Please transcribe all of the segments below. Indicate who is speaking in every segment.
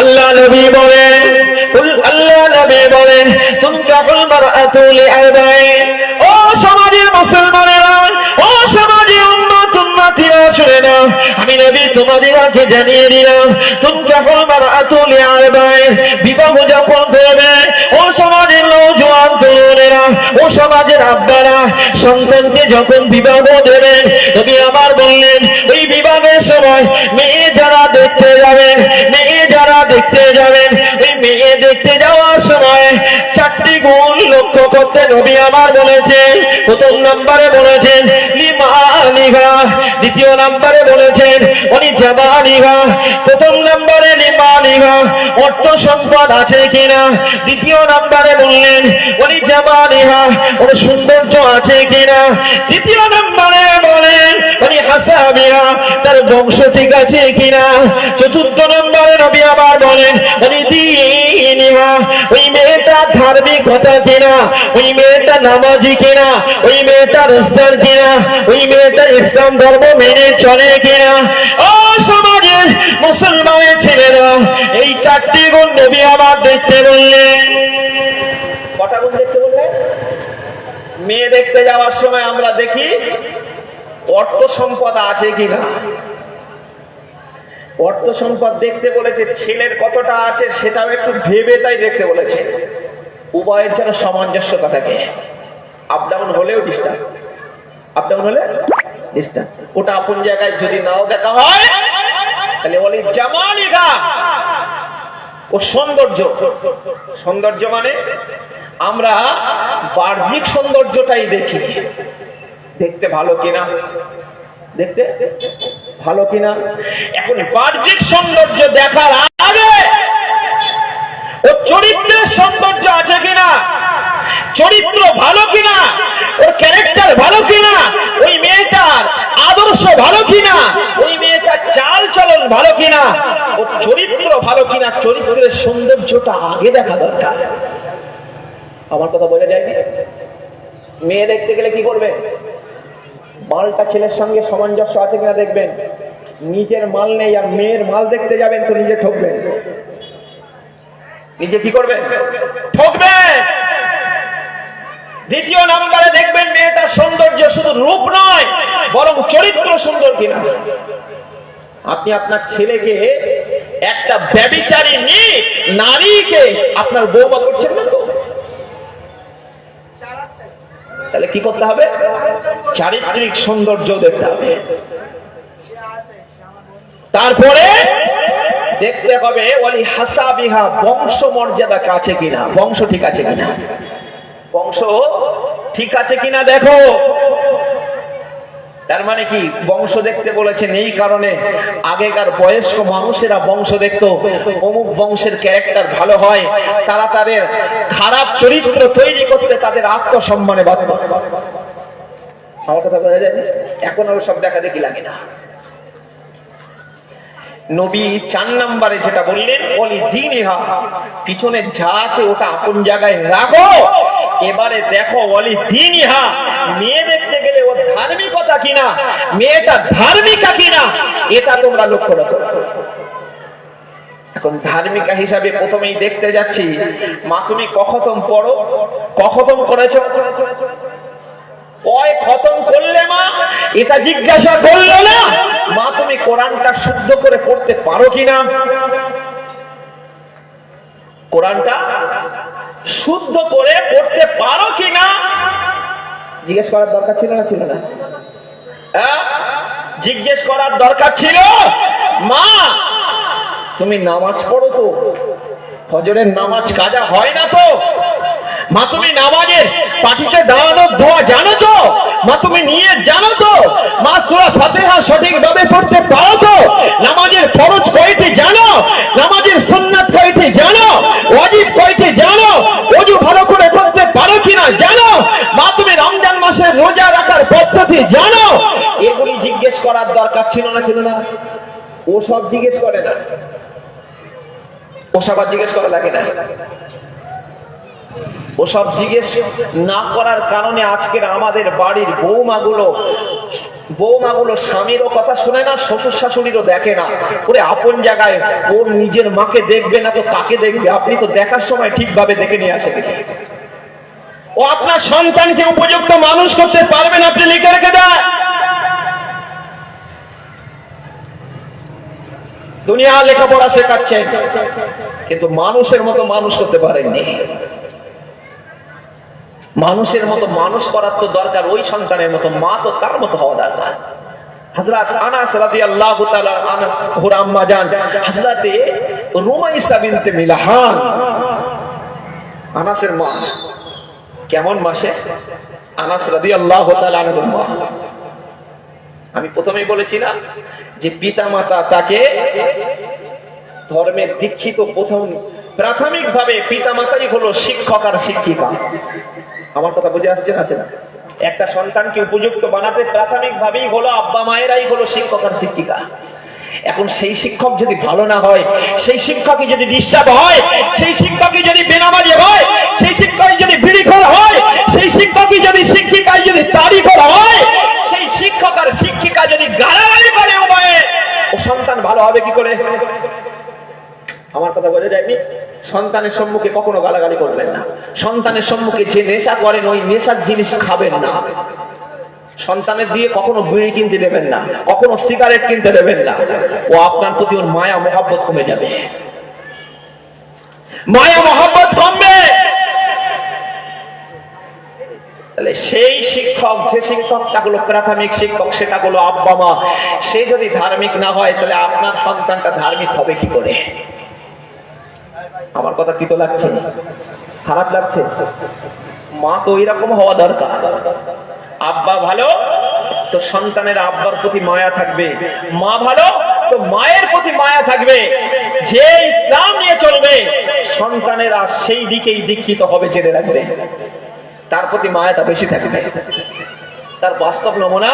Speaker 1: আল্লাহ নবী বলেন আল্লাহ নবী বলেন তুমি কাকুল মারআতুল লিআবাই ও সমাজের মুসলমানেরা, ও সমাজের উম্মত, উম্মতিরা, শুনে নাও, আমি নবী তোমাদের আগে জানিয়ে দিলাম তুমি কাকুল মারআতুল লিআবাই বিবাহ যখন করবে, ও সমাজের লোক সমাজের আব্বারা সন্তানকে যখন বিবাহ দেবেন, নবী আমার বললেন, ওই বিবাহের সময় মেয়ে যারা দেখতে যাবেন মেয়ে যারা দেখতে যাবেন ওই মেয়ে দেখতে যাওয়ার সময় চারটি গুণ লক্ষ্য করতে নবী আমার বলেছেন, প্রথম নাম্বারে বলেছেন লিমানিগা দ্বিতীয় নম্বরে বলেছেন উনি জামানিগা প্রথম নম্বরে লিমানিগা অর্থ সম্পদ আছে কিনা, দ্বিতীয় নাম্বারে বললেন উনি জামানিহা ওর সৌন্দর্য আছে কিনা? তৃতীয় নম্বরে বলেন উনি হাসাবিহা তার বংশ ঠিক আছে কিনা? চতুর্থ নম্বরে নবী আবার বলেন উনি দিনিহা ওই মেয়েটা ধার্মিকতা কিনা? ওই মেয়েটা নামাজি কিনা? ওই মেয়েটা রস্তার কিনা? ওই মেয়েটা ইসলাম ধর্ম মেনে চলে কিনা? ও সমাজের মুসলমানের ছেলেরা, এই চারটি গুণ নবী আবার দেখতে বললেন।
Speaker 2: মেয়ে দেখতে যাওয়ার সময় আমরা দেখি, অর্থ সম্পদ আছে কিনা? অর্থ সম্পদ দেখতে বলেছে, ছেলের কতটা আছে সেটাও একটু ভেবে তাই দেখতে বলেছে। উভয়ের যেন সামঞ্জস্যতা থাকে। আপ ডাউন হলেও ডিস্টার্ব আপ ডাউন হলে ডিস্টার্ব ওটা আপন জায়গায় যদি নাও দেখা হয়, তাহলে বলি জামানিকা ও সৌন্দর্য। সৌন্দর্য মানে আমরা বাহ্যিক সৌন্দর্যটাই দেখি। দেখতে ভালো কিনা? দেখতে ভালো কিনা? এখন বাহ্যিক সৌন্দর্য দেখার আগে ও চরিত্রের সৌন্দর্য আছে কিনা? চরিত্র ভালো কিনা? ওর ক্যারেক্টার ভালো কিনা? ওই মেয়েটার আদর্শ ভালো কিনা? ওই মেয়েটার চাল চলন ভালো কিনা? ওর চরিত্র ভালো কিনা? চরিত্রের সৌন্দর্যটা আগে দেখা দরকার। আমার কথা বোঝা যায় মেয়ে দেখতে গেলে কি করবে? মালটা ছেলের সঙ্গে সামঞ্জস্য আছে কিনা দেখবেন। নিজের মাল নেই আর মেয়ের মাল দেখতে যাবেন তো নিজে ঠকবেন। নিজে কি করবেন? ঠকবেন দ্বিতীয় নাম্বারে দেখবেন মেয়েটার সৌন্দর্য শুধু রূপ নয়, বরং চরিত্র সুন্দর কিনা। আপনি আপনার ছেলেকে একটা ব্যবিচারী নারীকে আপনার বৌমা করছেন না তো? তাহলে কি করতে হবে? চারিত্রিক সৌন্দর্য দেখতে হবে। তারপরে দেখতে হবে ওলি হাসা বিহা বংশ মর্যাদা কাছে কিনা। বংশ ঠিক আছে কিনা? বংশ ঠিক আছে কিনা দেখো। তার মানে কি? বংশ দেখতে বলেছেন এই কারণে আগেকার বয়স্ক মানুষেরা বংশ দেখতো, অমুক বংশের ক্যারেক্টার ভালো হয়, তারা তাদের খারাপ চরিত্র তৈরি করতে তাদের আত্মসম্মানে বাধ্য। আমার কথা যায়? এখন আর সব দেখা দেখি লাগে না। নবী চার নাম্বারে যেটা বললেন বলি দিন পিছনে যা আছে ওটা আপন জায়গায় রাখো। এবারে দেখো বলি দিন ইহা মেয়ে দেখতে গেলে ও ধার্মিকতা কিনা? মেয়েটা ধার্মিকা কিনা? এটা তোমরা লক্ষ্য রাখো। এখন ধার্মিকা হিসাবে প্রথমেই দেখতে যাচ্ছি, মা তুমি কখতম পড়ো? কখতম করেছ? কয় খতম করলে মা? এটা জিজ্ঞাসা করল না। মা তুমি কোরআনটা শুদ্ধ করে পড়তে পারো কিনা? কোরআনটা শুদ্ধ করে পড়তে পারো কিনা? জিজ্ঞেস করার দরকার ছিল না ছিল না? হ্যাঁ? জিজ্ঞেস করার দরকার ছিল? মা! তুমি নামাজ পড়ো তো। ফজরের নামাজ কাজা হয় না তো। মা, তুমি নামাজের পাঠিতে দাঁড়ানোর ধোয়া জানো তো? মা, তুমি নিয়ে জানো তো, মা, সুরা ফাতেহা সঠিকভাবে পড়তে পারো তো? নামাজের ফরজ কয়টি জানো? নামাজের সুন্নাত কয়টি জানো? ওয়াজিব কয়টি জানো? ওযু ভালো করে করতে পারো কিনা জানো? মা, তুমি রমজান মাসের রোজা রাখার পদ্ধতি জানো? এগুলি জিজ্ঞেস করার দরকার ছিল না ছিল না। ও সব জিজ্ঞেস করে না। ও সব জিজ্ঞেস করা লাগে না। ওসব জিজ্ঞেস না করার কারণে আজকের আমাদের বাড়ির বৌমাগুলো বৌমাগুলো স্বামীরও কথা শুনে না শ্বশুর শাশুড়িরও দেখে না। ওরে আপন জায়গায় ওর নিজের মাকে দেখবে না তো কাকে দেখবে? আপনি তো দেখার সময় ঠিকভাবে দেখে নিয়ে আসে
Speaker 1: ও আপনার সন্তানকে উপযুক্ত মানুষ করতে পারবেন আপনি লিখে রেখে দেন।
Speaker 2: দুনিয়া লেখাপড়া শেখাচ্ছে, কিন্তু মানুষের মতো মানুষ করতে পারেননি। মানুষের মতো মানুষ করার তো দরকার, ওই সন্তানের মতো মা তো তার মতো হওয়া দরকার। আমি প্রথমেই বলেছিলাম যে পিতা মাতা তাকে ধর্মের দীক্ষিত প্রথম প্রাথমিক ভাবে পিতা মাতাই হলো শিক্ষক আর শিক্ষিকা। আমার কথা বুঝে আসছে না সেটা? একটা সন্তানকে উপযুক্ত বানাতে প্রাথমিক ভাবেই হলো আব্বা মায়েরাই হলো শিক্ষক আর শিক্ষিকা। এখন সেই শিক্ষক যদি ভালো না হয়, সেই শিক্ষকই যদি ডিস্টার্ব হয়, সেই শিক্ষকই যদি বেনামাজি হয়, সেই শিক্ষকই যদি বিড়িখোর হয়, সেই শিক্ষকই যদি শিক্ষিকায় যদি তারিখর হয়, সেই শিক্ষক আর শিক্ষিকা যদি গালাগালি করে উভয়ে, ও সন্তান ভালো হবে কি করে? আমার কথা বোঝা যায়নি? সন্তানের সম্মুখে কখনো গালাগালি করবেন না। সন্তানের সম্মুখে যে নেশা করেন, ওই নেশার জিনিস খাবেন না। সন্তানের দিয়ে কখনো বিড়ি কিনতে দেবেন না, কখনো সিগারেট কিনতে দেবেন না। ও আপনার প্রতি ওর মায়া, মহাব্বত কমে যাবে। মায়া, মহাব্বত কমবে। তাহলে সেই শিক্ষক, যে শিক্ষকটা হলো প্রাথমিক শিক্ষক, সেটা হলো আব্বা মা। সে যদি ধার্মিক না হয়, তাহলে আপনার সন্তানটা ধার্মিক হবে কি করে? আমার কথা তিতো লাগছে? খারাপ লাগছে? মা তো এরকম হওয়া দরকার। আব্বা ভালো, তো সন্তানের আব্বার প্রতি মায়া থাকবে। মা ভালো, তো মায়ের প্রতি মায়া থাকবে। যে ইসলাম নিয়ে চলবে, সন্তানেরা সেই দিকেই দীক্ষিত হবে, জেনে রাখবে। তার প্রতি মায়াটা বেশি থাকবে। তার বাস্তব নমুনা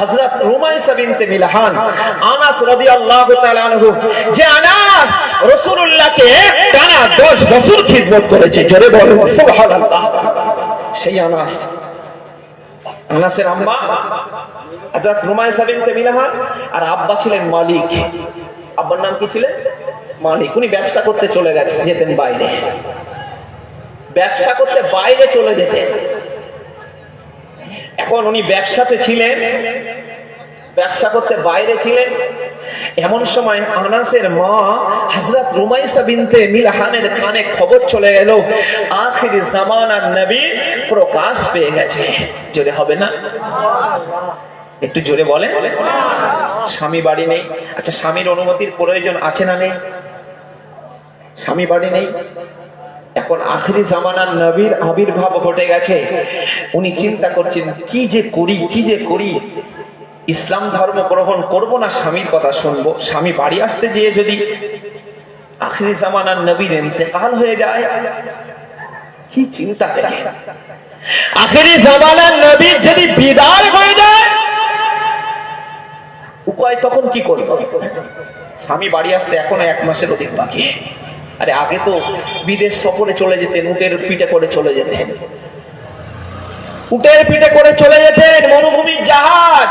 Speaker 2: হযরত রুমাইসা বিনতে মিলহান। আনাস রাদিয়াল্লাহু তাআলা আনহু, যে আনাস রাসূলুল্লাহকে টানা 10 বছর খিদমত করেছে। জোরে বলুন, সুবহানাল্লাহ। সেই আনাস, আনাসের আম্মা হযরত রুমাইসা বিনতে মিলহান আর আব্বা ছিলেন মালিক। আব্বার নাম কি ছিলেন? মালিক। উনি ব্যবসা করতে চলে গেছেন, যেতেন বাইরে। ব্যবসা করতে বাইরে চলে যেতেন। এখন উনি ব্যবসাতে ছিলেন, ব্যবসা করতে বাইরে ছিলেন। এমন সময় আনাসের মা হযরত রুমাইসা বিনতে মিলহানের কানে খবর চলে গেল আখির জামানার নবী প্রকাশ পেয়ে গেছে। জোরে হবে না? একটু জোরে বলে স্বামী বাড়ি নেই। আচ্ছা স্বামীর অনুমতির প্রয়োজন আছে না নেই? স্বামী বাড়ি নেই? এখন আখেরি জামানার নবীর আবির্ভাব ঘটে গেছে। উনি চিন্তা করছেন, কি যে করি, কি যে করি? ইসলাম ধর্ম গ্রহণ করব না স্বামীর কথা শুনব? স্বামী বাড়ি আসতে যেয়ে যদি আখেরি জামানার নবীর ইন্তেকাল হয়ে যায়, কি চিন্তা দেখে
Speaker 1: আখেরি জামানার নবীর যদি বিদায় হয়ে যায়,
Speaker 2: উপায় তখন কি করব? স্বামী বাড়ি আসতে এখনও এক মাসের অধিক বাকি। আরে আগে তো বিদেশ সফরে চলে যেতেন, উটের পিঠে করে চলে যেতেন। উটের পিঠে করে চলে যেতেন, মরুভূমির জাহাজ।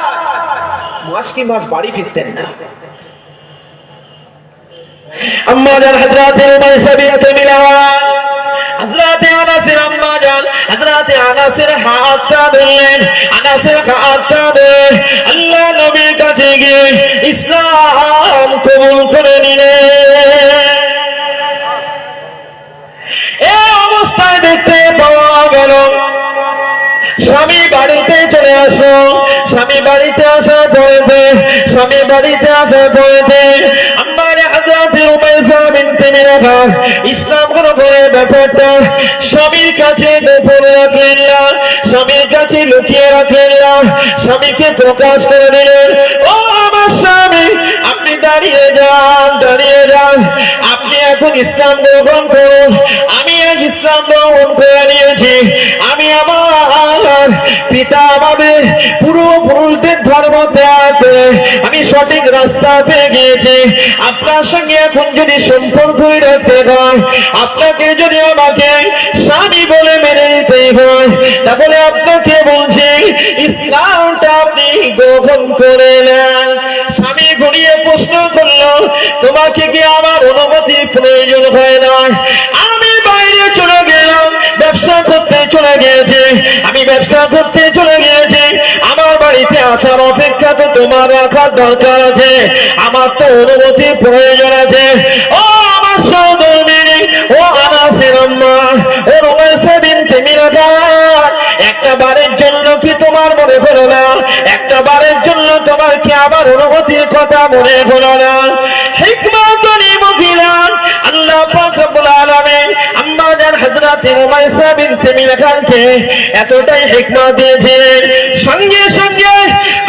Speaker 2: মাস কি মাস বাড়ি ফিরতেন না।
Speaker 1: আম্মা জান হযরত রুমাইসা বিনতে মিলহান আনাসের আম্মা জান আনাসের হাতটা ধরলেন, আনাসের হাতটা ধরে আল্লাহ নবীর কাছে গিয়ে ইসলাম কবুল করে দেখতে পাওয়া গেল। স্বামী বাড়িতে চলে আসো স্বামী বাড়িতে আসার পরেতে, স্বামী বাড়িতে আসার পরেতে ইসলাম করে ব্যাপারটা স্বামীর কাছে স্বামীর কাছে লুকিয়ে রাখলেন না। স্বামীকে প্রকাশ করে দিলেন, ও আমার স্বামী, আপনি দাঁড়িয়ে যান দাঁড়িয়ে যান। আপনি এখন ইসলাম গ্রহণ করুন। আমি গ্রহণ আমি সঠিক রাস্তা পেয়ে গিয়েছি। আপনার সঙ্গে এখন যদি সম্পর্ক রাখতে হয়, আপনাকে যদি আমাকে স্বামী বলে মেনে নিতেই হয়, তাহলে আপনাকে বলছি, ইসলামটা আপনি গ্রহণ করে নেন। স্বামী ঘুরিয়ে প্রশ্ন করল, তোমাকে কি আমার অনুমতি প্রয়োজন হয় না? আমি ব্যবসা করতে চলে গিয়েছি। আমি ব্যবসা করতে চলে গিয়েছি। আমার বাড়িতে আসার অপেক্ষা তো তোমার রাখার দরকার আছে। আমার তো অনুমতি প্রয়োজন আছে। ও আমার সহধর্মিনী, ও আনাসের আম্মা, ও রমেশে দিন তুমি একটা বারের জন্য কি তোমার মনে হলো না? একটা বারের জন্য তোমার কি আবার অনুমতির কথা মনে হলো না? হিকমাতনি মহিলা আল্লাহ পাক রব্বুল আলামিন আম্মা জান হযরত উমাইসা বিনতে মিলখানকে এতটাই হিকমত দিয়েছিলেন। সঙ্গে সঙ্গে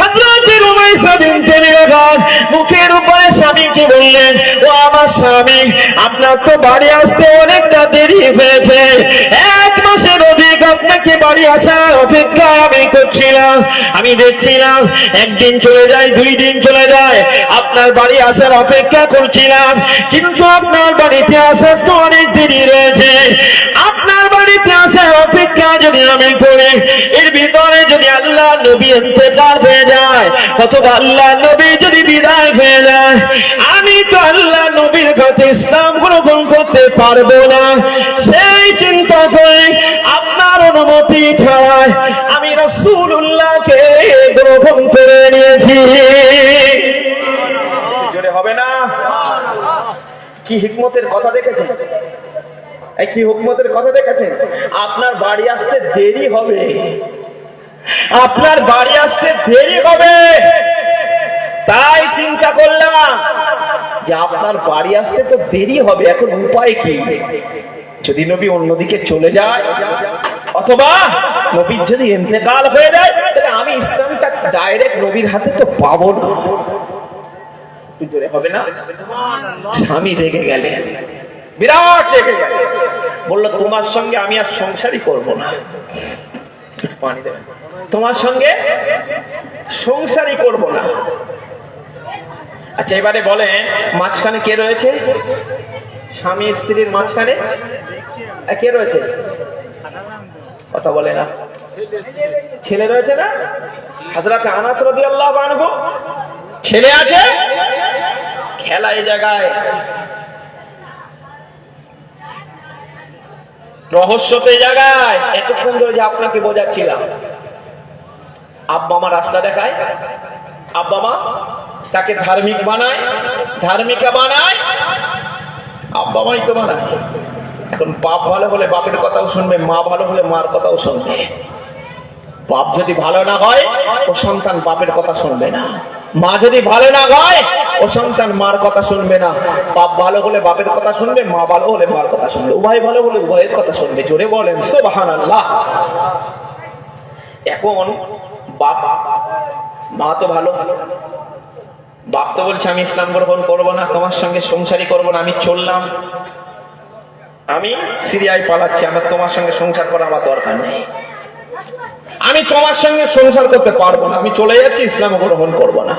Speaker 1: হযরত উমাইসা বিনতে মিলখান মুখের উপরে স্বামীকে বললেন, ও আমার স্বামী, আপনার তো বাড়ি আসতে অনেকটা দেরি হয়েছে। অধিক আপনাকে বাড়ি আসার অপেক্ষা আমি করছিলাম। আমি দেখছিলাম, একদিন চলে যায়, দুই দিন চলে যায়। আপনার বাড়ি আসার অপেক্ষা করছিলাম, কিন্তু আপনার বাড়িতে আসার তো অনেক দেরি রয়েছে। আপনার বাড়িতে আসার অপেক্ষা যদি আমি করি, এর ভিতরে যদি আল্লাহ নবী ইন্তেকাল হয়ে যায়, অথবা আল্লাহ নবী যদি বিদায় হয়ে যায়, আমি তো আল্লাহ নবীর কাছে ইসলাম গ্রহণ করতে পারব না। সেই চিন্তা করে আপনার আমি রসুল্লাহকে গ্রহণ করে নিয়েছি।
Speaker 2: হবে না? কি হিকমতের কথা দেখেছেন? কি হুকমতের কথা দেখেছেন? আপনার বাড়ি আসতে দেরি হবে। আপনার বাড়ি আসতে দেরি হবে। তাই চিন্তা করলাম, যে আপনার বাড়ি আসতে তো দেরি হবে, এখন উপায় কি? যদি নবী অন্যদিকে চলে যায় অথবা নবীর যদি ইন্তেকাল হয়ে যায়, তাহলে আমি ইসলামটা ডাইরেক্ট নবীর হাতে তো পাবো না। হবে না? স্বামী রেগে গেলেন বিরাট রেগে গেলেন বলল, তোমার সঙ্গে আমি আর সংসারই করব না। পানি। তোমার সঙ্গে সংসারই করব না। আচ্ছা এবারে বলেন, মাঝখানে কে রয়েছে? স্বামী স্ত্রীর মাঝখানে? কে রয়েছে? কথা বলে না। ছেলে রয়েছে না? হাজরাত আনাস রাদিয়াল্লাহু আনহু। ছেলে আছে? খেলা এই জায়গায়। রহস্য তো এই জায়গায়। এতক্ষণ ধরে যে আপনাকে বোঝাচ্ছিলাম। আব্বা মা রাস্তা দেখায়। আব্বা মা তাকে ধার্মিক বানায়। ধার্মিকা বানায়। আব্বা মাই তো বানায়। এখন বাপ ভালো হলে বাপের কথাও শুনবে, মা ভালো হলে মার কথাও শুনবে। বাপ যদি ভালো না হয়, ও সন্তান বাপের কথা শুনবে না। মা যদি ভালো না হয়, ও সন্তান মার কথা শুনবে না। বাপ ভালো হলে বাপের কথা শুনবে, মা ভালো হলে মার কথা শুনবে। উভয় ভালো হলে উভয়ের কথা শুনবে। জোরে বলেন সোবাহান আল্লাহ এখন বাপ, মা তো ভালো। বাপ তো বলছে, আমি ইসলাম গ্রহণ করব না, তোমার সঙ্গে সংসারই করব না, আমি চললাম। আমি? সিরিয়ায় পালাচ্ছি আমার তোমার সঙ্গে সংসার করা আমার দরকার নেই। আমি তোমার সঙ্গে সংসার করতে পারব না আমি চলে যাচ্ছি ইসলাম গ্রহণ করব না।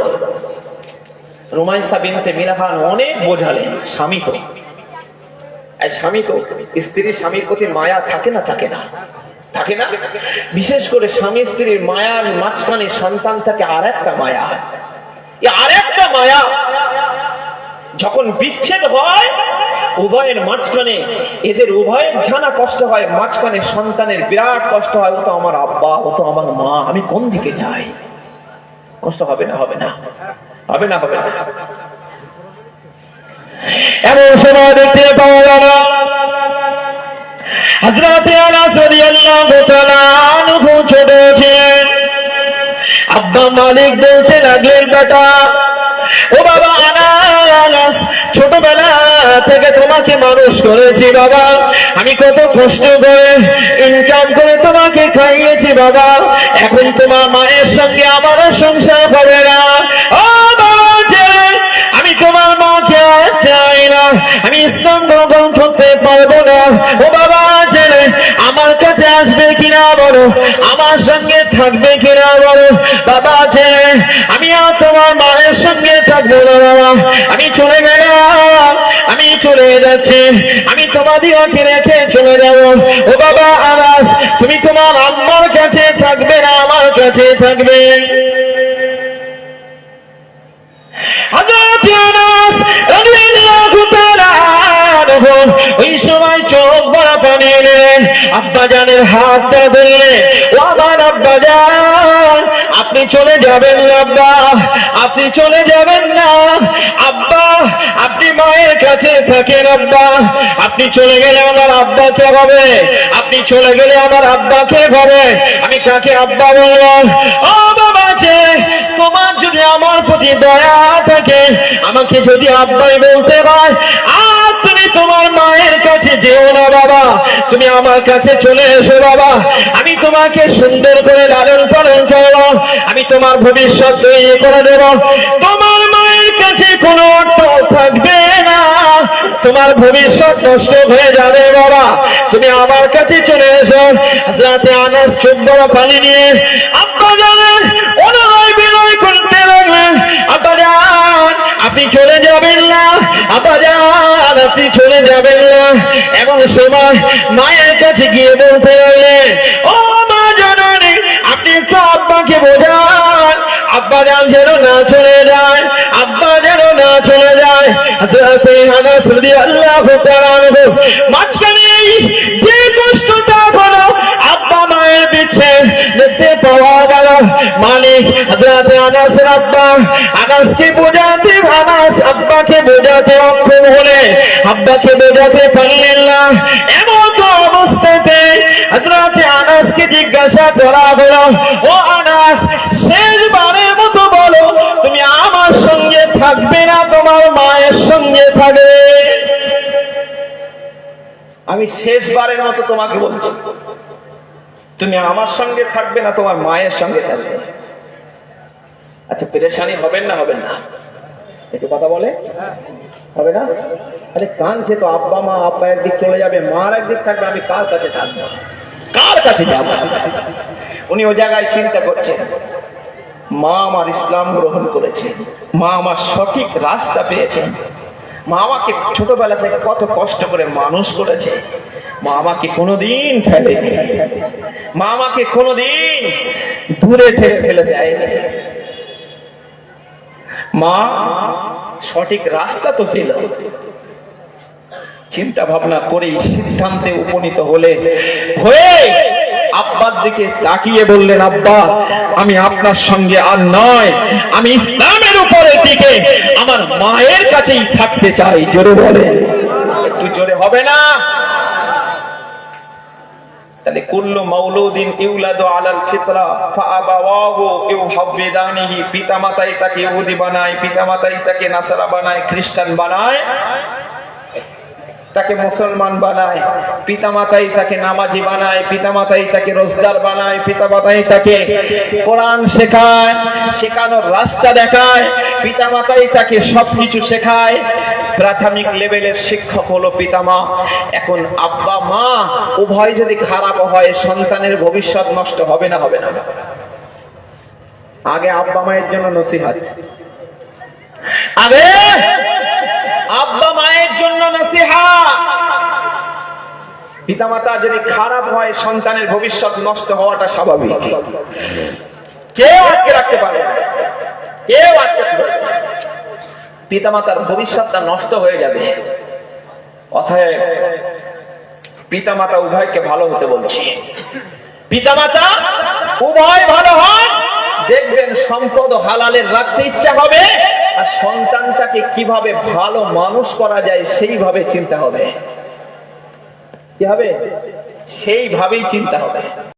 Speaker 2: রোমাইসা বিনতে মিরাহান অনেক বোঝালেন স্বামী তো। এই স্বামী তো স্ত্রীর স্বামীর প্রতি মায়া থাকে না থাকে না। থাকে না? বিশেষ করে স্বামী স্ত্রীর মায়ার মাঝখানে সন্তান থাকে আর একটা মায়া। আর একটা মায়া যখন বিচ্ছেদ হয় উভয়ের মাঝখানে এদের উভয়ের জানা কষ্ট হয়, মাঝখানে সন্তানের বিরাট কষ্ট হয়, ও তো আমার আব্বা, ও তো আমার মা, আমি কোন দিকে যাই? কষ্ট হবে না হবে না হবে না হবে না।
Speaker 1: এমন সময় দেখতে পাওয়া হজরত আব্বা মালিক বলতে লাগলেন, বেটা, ও বাবা আনাস ছোটবেলা থেকে তোমাকে মানুষ করেছি বাবা। আমি কত কষ্ট করে ইনকাম করে তোমাকে খাইয়েছি বাবা। এখন তোমার মায়ের সঙ্গে আমারও সংসার হবে না। আমি তোমার মাকে চাই না। আমি ইসলাম গ্রহণ করতে পারব না। ও কিনা বলো, আমার সঙ্গে থাকবে কিনা বলো, বাবা ছেলে আমি আর তোমার মায়ের সঙ্গে থাকব না, বাবা। আমি চলে গেলাম, আমি চলে যাচ্ছি, আমি তোমাদিওকে রেখে চলে যাব। ও বাবা, আনাস, তুমি তোমার আম্মার কাছে থাকবে না, আমার কাছে থাকবে। হযরত আনাস রাদিয়াল্লাহু তাআলা ওই আব্বা জানের হাতটা ধরলে ও আমার আব্বা জান আপনি চলে যাবেন আব্বা আপনি চলে যাবেন না। আব্বা, আপনি মায়ের কাছে থাকেন আব্বা আপনি চলে গেলে আমার আব্বা কে হবে, আপনি চলে গেলে আমার আব্বা কে হবে। আমি কাকে আব্বা বলব? ও বাবা আছে তোমার যদি আমার প্রতি দয়া থাকে, আমাকে যদি আব্বাই বলতে হয় আর তুমি তোমার মায়ের কাছে যেও না বাবা তুমি আমার কাছে চলে এসো, বাবা। আমি তোমাকে সুন্দর করে লালন পালন করব। আমি তোমার ভবিষ্যৎ তৈরি করে দেব। তোমার মায়ের কাছে কোনো অর্থ থাকবে না। তোমার ভবিষ্যৎ নষ্ট হয়ে যাবে, বাবা। তুমি আমার কাছে চলে এসো। হাজরাতে আনাস চোখ বড় পানি নিয়ে আব্বা জানেন অনুনয় আপনি চলে যাবেন না আব্বা জান আপনি চলে যাবেন না। এমন সময় মায়ের কাছে গিয়ে বলতে লাগলেন ও মা জননী, আপনি একটু আব্বাকে বোঝান। আব্বা জান যেন না চলে যায়, আব্বা যেন না চলে যায়। মাঝখানে যে কষ্টটা হলো, আব্বা মায়ের পিছে দেখতে পাওয়া গেল। মালিক হাজরাতে আনাসের আব্বা আনাসকে বোঝাতে আনাস আব্বাকে বোঝাতে অক্ষম হলে আব্বাকে বোঝাতে পারলেন না। এমন তো অবস্থাতে হাজরাতে আনাসকে জিজ্ঞাসা করা হলো, ও আনাস, শেষবারের মতো বলো, তুমি আমার সঙ্গে থাকবে না, তোমার মায়ের সঙ্গে থাকবে?
Speaker 2: আমি শেষবারের মতো তোমাকে বলছি, তুমি আমার সঙ্গে থাকবে না, তোমার মায়ের সঙ্গে থাকবে। আচ্ছা পেরেশানি হবেন না হবেন না? একটু কথা বলে? হবে না? আরে কানছে তো আব্বা, মা, আব্বা একদিক চলে যাবে, মার একদিক থাকবে, আমি কার কাছে থাকব? কার কাছে যাব? উনি ও জায়গায় চিন্তা করছেন। মা আমার ইসলাম গ্রহণ করেছে। মা আমার সঠিক রাস্তা পেয়েছেন মা আমাকে ছোটবেলা থেকে কত কষ্ট করে মানুষ করেছে। মা আমাকে কোনোদিন ফেলেনি। মা আমাকে কোনোদিন দূরে ঠেলে ফেলে দেয়নি। মা, সঠিক রাস্তা তো দিল। চিন্তা ভাবনা করেই সিদ্ধান্তে উপনীত হলে হয়ে আব্বার দিকে তাকিয়ে বললেন, আব্বা, আমি আপনার সঙ্গে আর নয়। আমি ইসলামের উপরে দিকে আমার মায়ের কাছেই থাকতে চাই। জোরে বলে। একটু জোরে হবে না? তাহলে কুল্লু ইউলাদু আলাল ফিতরা পিতামাতাই তাকে ইহুদি বানায়, পিতামাতাই তাকে নাসারা বানায়, খ্রিস্টান বানায়, তাকে মুসলমান বানায়, পিতামাতাই তাকে নামাজি বানায়, পিতামাতাই তাকে রোজগার বানায়, পিতামাতাই তাকে কোরআন শেখায়, শেখানোর রাস্তা দেখায়, পিতামাতাই তাকে সবকিছু শেখায় প্রাথমিক লেভেলের শিক্ষক হলো পিতামা। এখন আব্বা, মা, উভয় যদি খারাপ হয়, সন্তানের ভবিষ্যৎ নষ্ট হবে না হবে না। আগে আব্বা মায়ের জন্য নসিহাত। আগে আব্বা মায়ের জন্য নসিহা পিতামাতা যদি খারাপ হয়, সন্তানের ভবিষ্যৎ নষ্ট হওয়াটা স্বাভাবিক। কেউ আটকে রাখতে পারে কেউ আটকে রাখতে পারে। পিতামাতার ভবিষ্যৎটা নষ্ট হয়ে যাবে। অতএব পিতামাতা উভয়কে ভালো হতে বলছি। পিতামাতা উভয় ভালো হয় দেখবেন সম্পদ হালালের রাখতে ইচ্ছা হবে, আর সন্তানটাকে কীভাবে ভালো মানুষ করা যায় সেইভাবে চিন্তা হবে। কি হবে? সেইভাবেই চিন্তা হবে।